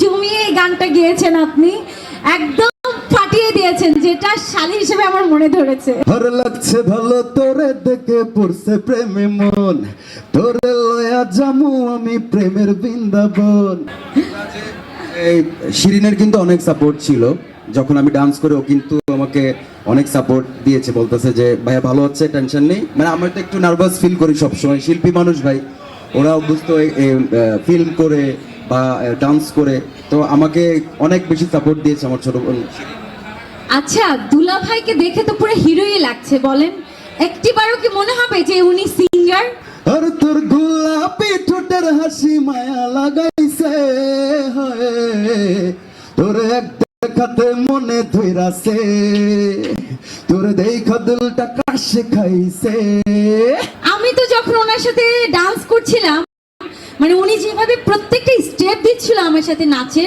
জমিয়ে এই গানটা গিয়েছেন আপনি একদম ফাটিয়ে দিয়েছেন যেটা শালী হিসেবে আমার মনে ধরেছে। আর লাগছে ভালো তোরে দেখে পড়ছে প্রেমে মন। তোরে লয়া জামু আমি প্রেমের বৃন্দাবন। এই শিরিনের কিন্তু অনেক সাপোর্ট ছিল। যখন আমি ডান্স করে ও কিন্তু আমাকে অনেক সাপোর্ট দিয়েছে বলতেছে যে ভাইয়া ভালো হচ্ছে টেনশন নেই। মানে আমি তো একটু নার্ভাস ফিল করি সবসময়। শিল্পী মানুষ ভাই ওরা অভ্যস্ত ফিল্ম করে বা ডান্স করে তো আমাকে অনেক বেশি সাপোর্ট দিয়েছে আমার ছোট বোন। আচ্ছা দুলা ভাইকে দেখে তো পুরো হিরোই লাগছে বলেন। একটিবারও কি মনে হবে যে উনি সিঙ্গার আর তোর গোলাপি ঠোঁটের হাসি মায়া লাগাইছে তোর এক দেখাতে মনে ধইরাছে তোর দেখা দিলটা কাশে খাইছে। আমি তো যখন ওনার সাথে ডান্স করছিলাম মানে উনি যেভাবে প্রত্যেকটা স্টেপ দিচ্ছিল আমার সাথে নাচে,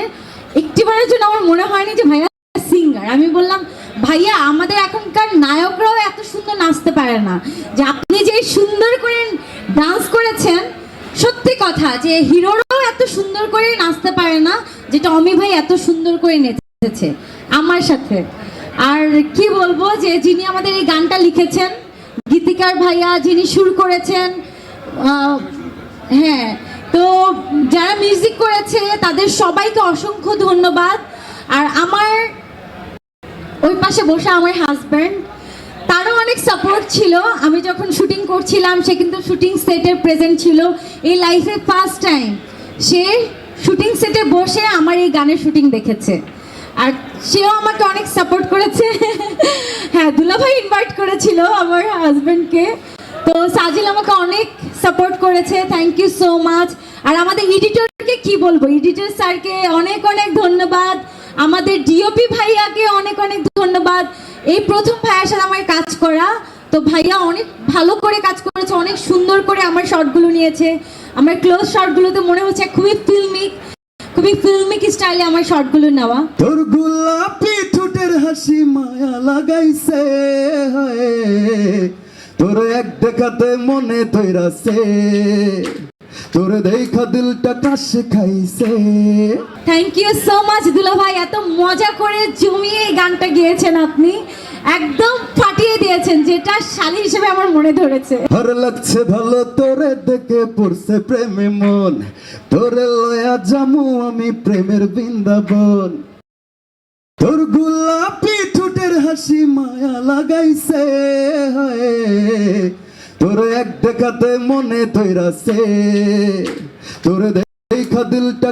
একটিবারের জন্য আমার মনে হয়নি যে ভাইয়া সিঙ্গার আমি বললাম, ভাইয়া, আমাদের এখনকার নায়করাও এত সুন্দর নাচতে পারে না। যে আপনি যে সুন্দর করে ডান্স করেছেন, সত্যি কথা, যে হিরোরাও এত সুন্দর করে নাচতে পারে না, যেটা অমি ভাই এত সুন্দর করে নেচেছে আমার সাথে। আর কি বলব যে যিনি আমাদের এই গানটা লিখেছেন, গীতিকার ভাইয়া যিনি সুর করেছেন হ্যাঁ তো যারা মিউজিক করেছে, তাদের সবাইকে অসংখ্য ধন্যবাদ। আর আমার ওই পাশে বসে আমার হাজব্যান্ড তারও অনেক সাপোর্ট ছিল। আমি যখন শুটিং করছিলাম, সে কিন্তু শুটিং সেটে প্রেজেন্ট ছিল। এই লাইফে ফার্স্ট টাইম সে শুটিং সেটে বসে আমার এই গানের শুটিং দেখেছে। আর সেও আমাকে অনেক সাপোর্ট করেছে। হ্যাঁ দুলাভাই ইনভাইট করেছিল আমার হাজব্যান্ডকে তো সাজিল আমাকে অনেক সাপোর্ট করেছে থ্যাংক ইউ সো মাচ আর আমাদের এডিটরকে কি বলব? এডিটর স্যারকে অনেক অনেক ধন্যবাদ। আমাদের ডিওপি ভাইয়াকে অনেক অনেক ধন্যবাদ। এই প্রথম ভাইয়ার সাথে আমার কাজ করা। তো ভাইয়া অনেক ভালো করে কাজ করেছে, অনেক সুন্দর করে আমার শর্টগুলো নিয়েছে। আমার ক্লোজ শর্টগুলোতে মনে হচ্ছে খুবই ফিল্মিক খুবই ফিল্মিক স্টাইলে আমার শর্টগুলো নেওয়া। তোর গোলাপি ঠোঁটের হাসি মায়া লাগাইছে তোর এক দেখাতে মনে ধইরাছে তোর দেখা দিলটা কাশে খাইছে থ্যাংক ইউ সো মাচ দুলা ভাই এত মজা করে জমিয়ে এই গানটা গিয়েছেন আপনি। একদম ফাটিয়ে দিয়েছেন যেটা শালী হিসেবে আমার মনে ধরেছে। আর লাগছে ভালো তোরে দেখে পড়ছে প্রেমে মন। তোরে লয়া জামু আমি প্রেমের বৃন্দাবন। তোর গোলাপি লাগাইছে তোর এক দেখাতে মনে তৈরাছে তোর দেখা দিলটা